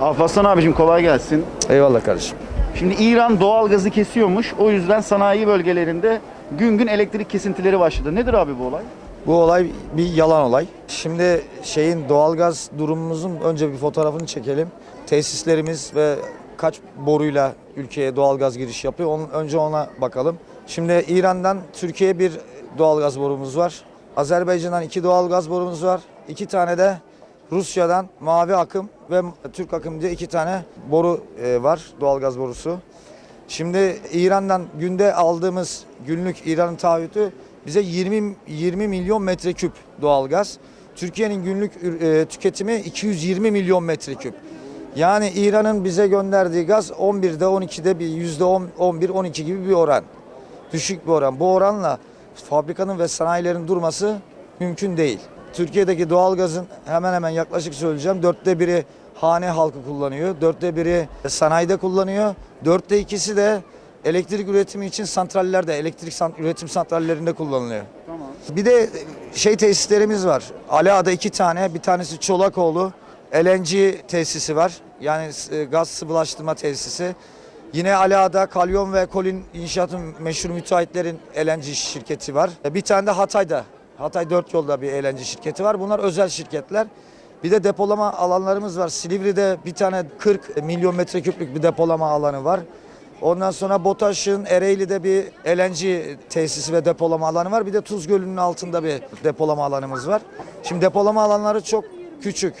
Alparslan abicim kolay gelsin. Eyvallah kardeşim. Şimdi İran doğal gazı kesiyormuş. O yüzden sanayi bölgelerinde gün gün elektrik kesintileri başladı. Nedir abi bu olay? Bu olay bir yalan olay. Şimdi şeyin doğalgaz durumumuzun önce bir fotoğrafını çekelim. Tesislerimiz ve kaç boruyla ülkeye doğalgaz giriş yapıyor. Onun, önce ona bakalım. Şimdi İran'dan Türkiye'ye bir doğalgaz borumuz var. Azerbaycan'dan iki doğalgaz borumuz var. İki tane de Rusya'dan mavi akım ve Türk akım diye iki tane boru e, var. Doğalgaz borusu. Şimdi İran'dan günde aldığımız günlük İran'ın taahhütü bize 20 20 milyon metreküp doğalgaz. Türkiye'nin günlük e, tüketimi 220 milyon metreküp. Yani İran'ın bize gönderdiği gaz 11'de 12'de bir yüzde 10, 11 12 gibi bir oran. Düşük bir oran. Bu oranla fabrikanın ve sanayilerin durması mümkün değil. Türkiye'deki doğalgazın hemen hemen yaklaşık söyleyeceğim dörtte biri hane halkı kullanıyor. Dörtte biri sanayide kullanıyor. Dörtte ikisi de elektrik üretimi için santrallerde, elektrik san- üretim santrallerinde kullanılıyor. Tamam. Bir de şey tesislerimiz var. Ala'da iki tane, bir tanesi Çolakoğlu. LNG tesisi var. Yani e, gaz sıvılaştırma tesisi. Yine Ala'da Kalyon ve Kolin İnşaat'ın meşhur müteahhitlerin LNG şirketi var. Bir tane de Hatay'da. Hatay dört yolda bir LNG şirketi var. Bunlar özel şirketler. Bir de depolama alanlarımız var. Silivri'de bir tane 40 milyon metreküplük bir depolama alanı var. Ondan sonra BOTAŞ'ın Ereğli'de bir LNG tesisi ve depolama alanı var. Bir de Tuz Gölü'nün altında bir depolama alanımız var. Şimdi depolama alanları çok küçük.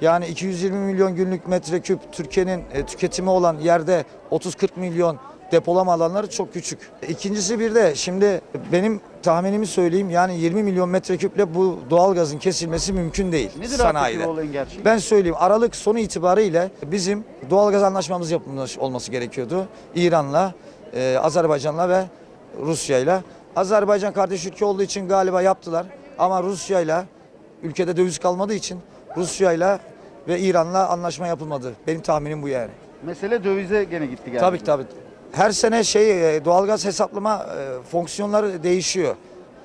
Yani 220 milyon günlük metreküp Türkiye'nin e, tüketimi olan yerde 30-40 milyon depolama alanları çok küçük. İkincisi bir de şimdi benim tahminimi söyleyeyim yani 20 milyon metreküple bu doğalgazın kesilmesi mümkün değil Nedir sanayide. olayın gerçeği? Ben söyleyeyim Aralık sonu itibariyle bizim doğalgaz anlaşmamız yapılmış olması gerekiyordu. İran'la, e, Azerbaycan'la ve Rusya'yla. Azerbaycan kardeş ülke olduğu için galiba yaptılar. Ama Rusya'yla ülkede döviz kalmadığı için Rusya'yla ve İran'la anlaşma yapılmadı. Benim tahminim bu yani. Mesele dövize gene gitti geldi. Tabii tabii. Her sene şey e, doğalgaz hesaplama e, fonksiyonları değişiyor.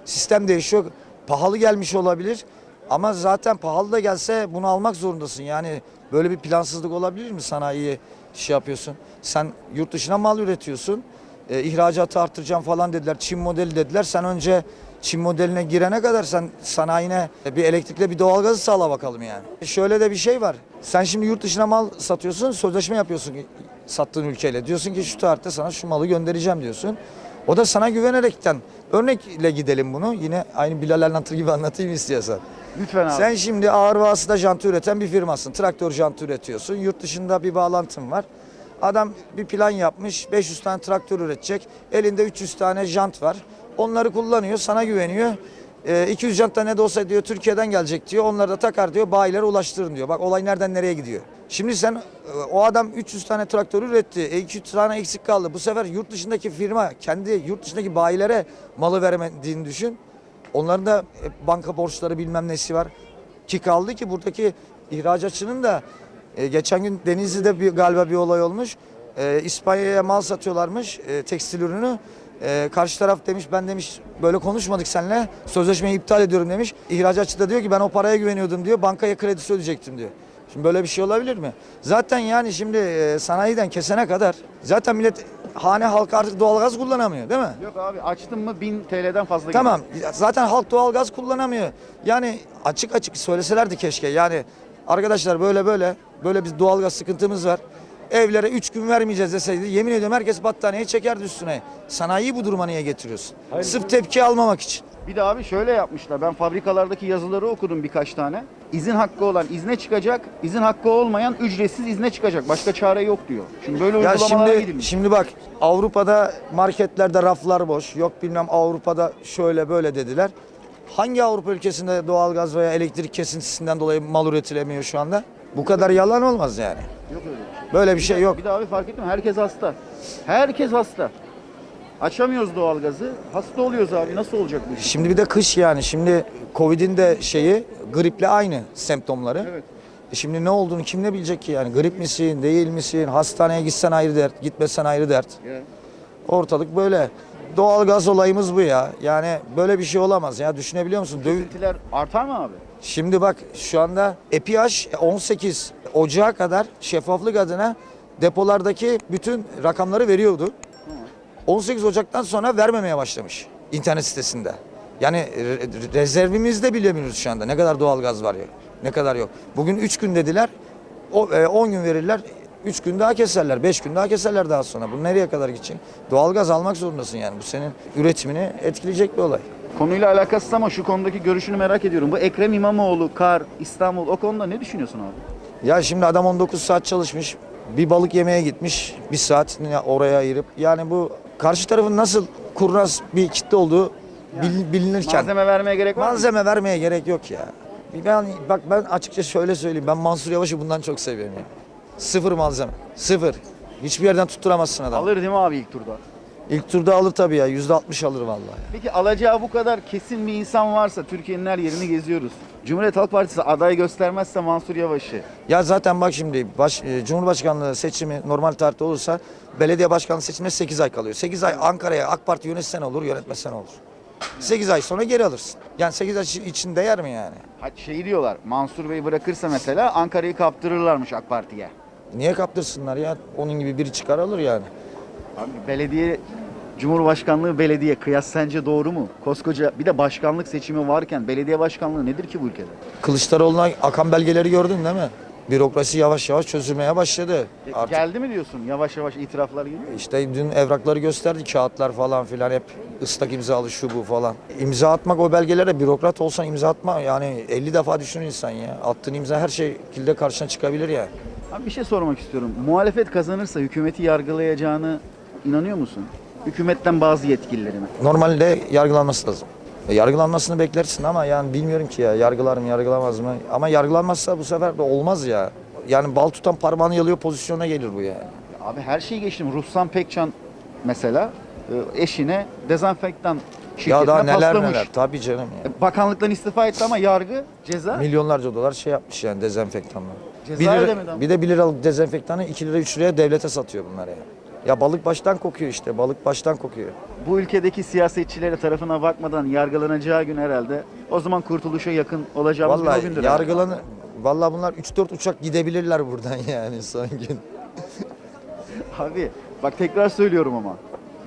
Sistem değişiyor. Pahalı gelmiş olabilir ama zaten pahalı da gelse bunu almak zorundasın. Yani böyle bir plansızlık olabilir mi sanayiye şey yapıyorsun? Sen yurt dışına mal üretiyorsun. E, ihracatı artıracağım falan dediler. Çin modeli dediler. Sen önce Çin modeline girene kadar sen sanayine bir elektrikle bir doğalgazı sağla bakalım yani. Şöyle de bir şey var. Sen şimdi yurt dışına mal satıyorsun, sözleşme yapıyorsun sattığın ülkeyle. Diyorsun ki şu tarihte sana şu malı göndereceğim diyorsun. O da sana güvenerekten örnekle gidelim bunu. Yine aynı Bilal anlatır gibi anlatayım istiyorsan. Lütfen abi. Sen şimdi ağır vasıta jantı üreten bir firmasın. Traktör jantı üretiyorsun. Yurt dışında bir bağlantın var. Adam bir plan yapmış. 500 tane traktör üretecek. Elinde 300 tane jant var. Onları kullanıyor. Sana güveniyor. Ee, 200 jant da ne de olsa diyor Türkiye'den gelecek diyor. Onları da takar diyor. Bayilere ulaştırın diyor. Bak olay nereden nereye gidiyor. Şimdi sen e, o adam 300 tane traktör üretti. E, 200 tane eksik kaldı. Bu sefer yurt dışındaki firma kendi yurt dışındaki bayilere malı veremediğini düşün. Onların da e, banka borçları bilmem nesi var. Ki kaldı ki buradaki ihracatçının da e, geçen gün Denizli'de bir, galiba bir olay olmuş. E, İspanya'ya mal satıyorlarmış e, tekstil ürünü. E, karşı taraf demiş ben demiş böyle konuşmadık seninle sözleşmeyi iptal ediyorum demiş. İhracatçı da diyor ki ben o paraya güveniyordum diyor bankaya kredisi ödeyecektim diyor. Şimdi böyle bir şey olabilir mi? Zaten yani şimdi e, sanayiden kesene kadar zaten millet hane halkı artık doğalgaz kullanamıyor değil mi? Yok abi açtın mı 1000 TL'den fazla Tamam. Zaten halk doğalgaz kullanamıyor. Yani açık açık söyleselerdi keşke. Yani arkadaşlar böyle böyle böyle bir doğalgaz sıkıntımız var. Evlere 3 gün vermeyeceğiz deseydi yemin ediyorum herkes battaniyeyi çekerdi üstüne. Sanayiyi bu duruma niye getiriyorsun? Sırf tepki almamak için. Bir de abi şöyle yapmışlar. Ben fabrikalardaki yazıları okudum birkaç tane. İzin hakkı olan izne çıkacak, izin hakkı olmayan ücretsiz izne çıkacak. Başka çare yok diyor. Şimdi böyle Ya uygulamalara şimdi gidilmiş. şimdi bak Avrupa'da marketlerde raflar boş. Yok bilmem Avrupa'da şöyle böyle dediler. Hangi Avrupa ülkesinde doğalgaz veya elektrik kesintisinden dolayı mal üretilemiyor şu anda? Bu kadar yalan olmaz yani. Yok öyle bir şey. Böyle bir şey yok. Bir de abi fark ettin mi? Herkes hasta. Herkes hasta. Açamıyoruz doğalgazı. Hasta oluyoruz abi. Nasıl olacak bu iş? Şimdi bir de kış yani. Şimdi Covid'in de şeyi griple aynı semptomları. Evet. E şimdi ne olduğunu kim ne bilecek ki yani? Grip misin, değil misin? Hastaneye gitsen ayrı dert, gitmesen ayrı dert. Ya. Ortalık böyle. Doğalgaz olayımız bu ya. Yani böyle bir şey olamaz ya. Düşünebiliyor musun? Döv- Kesintiler artar mı abi? Şimdi bak şu anda EPH 18 Ocağı kadar şeffaflık adına depolardaki bütün rakamları veriyordu. 18 Ocak'tan sonra vermemeye başlamış internet sitesinde. Yani re- rezervimizde bilemiyoruz şu anda ne kadar doğalgaz var ya, ne kadar yok. Bugün 3 gün dediler, o, e, 10 gün verirler, 3 gün daha keserler, 5 gün daha keserler daha sonra. Bu nereye kadar gidecek? Doğalgaz almak zorundasın yani. Bu senin üretimini etkileyecek bir olay. Konuyla alakasız ama şu konudaki görüşünü merak ediyorum. Bu Ekrem İmamoğlu, Kar, İstanbul o konuda ne düşünüyorsun abi? Ya şimdi adam 19 saat çalışmış. Bir balık yemeye gitmiş. Bir saat oraya ayırıp. Yani bu karşı tarafın nasıl kurnaz bir kitle olduğu bil- bilinirken. Malzeme vermeye gerek var mı? Malzeme vermeye gerek yok ya. Ben, bak ben açıkça şöyle söyleyeyim. Ben Mansur Yavaş'ı bundan çok seviyorum ya. Sıfır malzeme. Sıfır. Hiçbir yerden tutturamazsın adam. Alır değil mi abi ilk turda? İlk turda alır tabii ya. Yüzde altmış alır vallahi. Peki alacağı bu kadar kesin bir insan varsa Türkiye'nin her yerini geziyoruz. Cumhuriyet Halk Partisi aday göstermezse Mansur Yavaş'ı. Ya zaten bak şimdi baş, e, Cumhurbaşkanlığı seçimi normal tarihte olursa belediye başkanlığı seçimine 8 ay kalıyor. 8 ay Ankara'ya AK Parti yönetsen olur, yönetmesen olur. 8 ay sonra geri alırsın. Yani 8 ay için değer mi yani? Ha, Şey diyorlar Mansur Bey bırakırsa mesela Ankara'yı kaptırırlarmış AK Parti'ye. Niye kaptırsınlar ya? Onun gibi biri çıkar alır yani. Abi belediye Cumhurbaşkanlığı belediye kıyas sence doğru mu? Koskoca bir de başkanlık seçimi varken belediye başkanlığı nedir ki bu ülkede? Kılıçdaroğlu'na akan belgeleri gördün değil mi? Bürokrasi yavaş yavaş çözülmeye başladı. E, Artık Geldi mi diyorsun? Yavaş yavaş itiraflar geliyor. işte dün evrakları gösterdi kağıtlar falan filan hep ıslak imzalı şu bu falan. İmza atmak o belgelere bürokrat olsan imza atma yani 50 defa düşün insan ya. Attığın imza her şekilde karşına çıkabilir ya. Abi bir şey sormak istiyorum. Muhalefet kazanırsa hükümeti yargılayacağını inanıyor musun? Hükümetten bazı yetkililerine. Normalde yargılanması lazım. E, yargılanmasını beklersin ama yani bilmiyorum ki ya yargılar mı yargılamaz mı? Ama yargılanmazsa bu sefer de olmaz ya. Yani bal tutan parmağını yalıyor pozisyona gelir bu yani. Abi her şeyi geçtim. Ruslan Pekcan mesela e, eşine dezenfektan şirketine ya daha neler paslamış. neler tabii canım ya. E, Bakanlıktan istifa etti ama yargı ceza. Milyonlarca dolar şey yapmış yani dezenfektanla. Ceza Bir lira- ödemedi ama. bir de 1 liralık dezenfektanı 2 lira 3 liraya devlete satıyor bunlar ya. Ya balık baştan kokuyor işte balık baştan kokuyor. Bu ülkedeki siyasetçilere tarafına bakmadan yargılanacağı gün herhalde o zaman kurtuluşa yakın olacağımız gün o Vallahi gündür. yargılanı Vallahi bunlar 3-4 uçak gidebilirler buradan yani son gün. Abi bak tekrar söylüyorum ama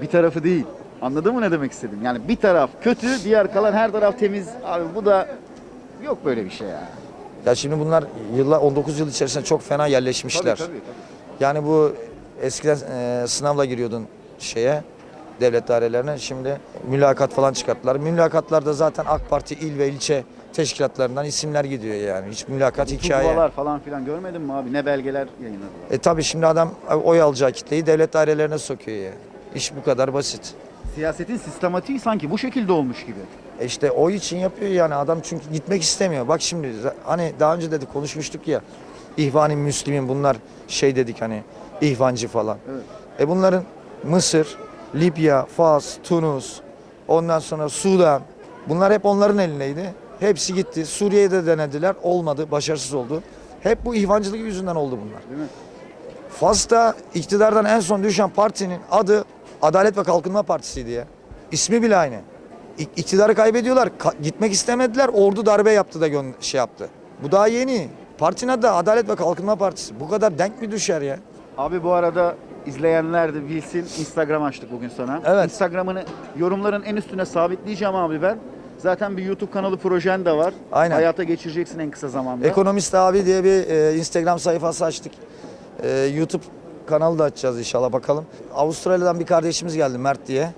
bir tarafı değil. Anladın mı ne demek istedim? Yani bir taraf kötü, diğer kalan her taraf temiz. Abi bu da yok böyle bir şey ya. Ya şimdi bunlar yıllar 19 yıl içerisinde çok fena yerleşmişler. Tabii, tabii, Yani bu eskiden e, sınavla giriyordun şeye devlet dairelerine. Şimdi mülakat falan çıkarttılar. Mülakatlarda zaten AK Parti il ve ilçe teşkilatlarından isimler gidiyor yani. Hiç mülakat hikaye. Turbalar falan filan görmedin mi abi? Ne belgeler yayınladı. E tabi şimdi adam oy alacağı kitleyi devlet dairelerine sokuyor yani. İş bu kadar basit. Siyasetin sistematiği sanki bu şekilde olmuş gibi. E işte oy için yapıyor yani adam çünkü gitmek istemiyor. Bak şimdi hani daha önce dedik konuşmuştuk ya. İhvan-ı Müslümin bunlar şey dedik hani ihvancı falan. Evet. E bunların Mısır, Libya, Fas, Tunus, ondan sonra Sudan bunlar hep onların elindeydi. Hepsi gitti. Suriye'ye de denediler. Olmadı. Başarısız oldu. Hep bu ihvancılık yüzünden oldu bunlar. Değil mi? Fas'ta iktidardan en son düşen partinin adı Adalet ve Kalkınma Partisi'ydi ya. İsmi bile aynı. İk- İktidarı kaybediyorlar. Ka- gitmek istemediler. Ordu darbe yaptı da şey yaptı. Bu daha yeni. Partinin adı da Adalet ve Kalkınma Partisi. Bu kadar denk mi düşer ya? Abi bu arada izleyenler de bilsin Instagram açtık bugün sana. Evet. Instagram'ını yorumların en üstüne sabitleyeceğim abi ben. Zaten bir YouTube kanalı projen de var. Aynen. Hayata geçireceksin en kısa zamanda. Ekonomist abi diye bir e, Instagram sayfası açtık. E, YouTube kanalı da açacağız inşallah bakalım. Avustralya'dan bir kardeşimiz geldi Mert diye.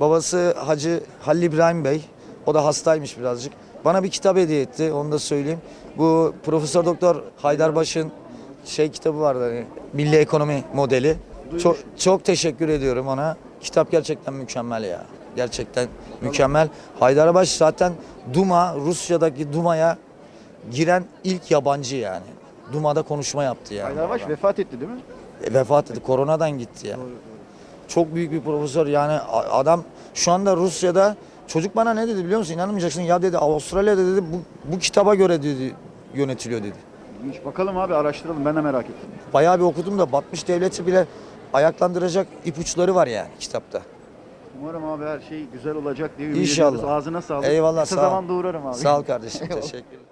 Babası Hacı Halil İbrahim Bey. O da hastaymış birazcık. Bana bir kitap hediye etti onu da söyleyeyim. Bu Profesör Doktor Haydarbaş'ın şey kitabı vardı hani Milli Ekonomi Modeli. Çok, çok teşekkür ediyorum ona. Kitap gerçekten mükemmel ya. Gerçekten mükemmel. Haydarbaş zaten Duma, Rusya'daki Duma'ya giren ilk yabancı yani. Duma'da konuşma yaptı yani. Haydarbaş vefat etti değil mi? E, vefat etti. Koronadan gitti ya. Çok büyük bir profesör yani a- adam şu anda Rusya'da çocuk bana ne dedi biliyor musun? İnanmayacaksın ya dedi Avustralya'da dedi bu, bu kitaba göre dedi yönetiliyor dedi. İlginç. Bakalım abi araştıralım ben de merak ettim. Bayağı bir okudum da batmış devleti bile ayaklandıracak ipuçları var yani kitapta. Umarım abi her şey güzel olacak diye ümit İnşallah. ediyoruz. Ağzına sağlık. Eyvallah Kısa sağ ol. zamanda uğrarım abi. Sağ ol kardeşim. Eyvallah. Teşekkür ederim.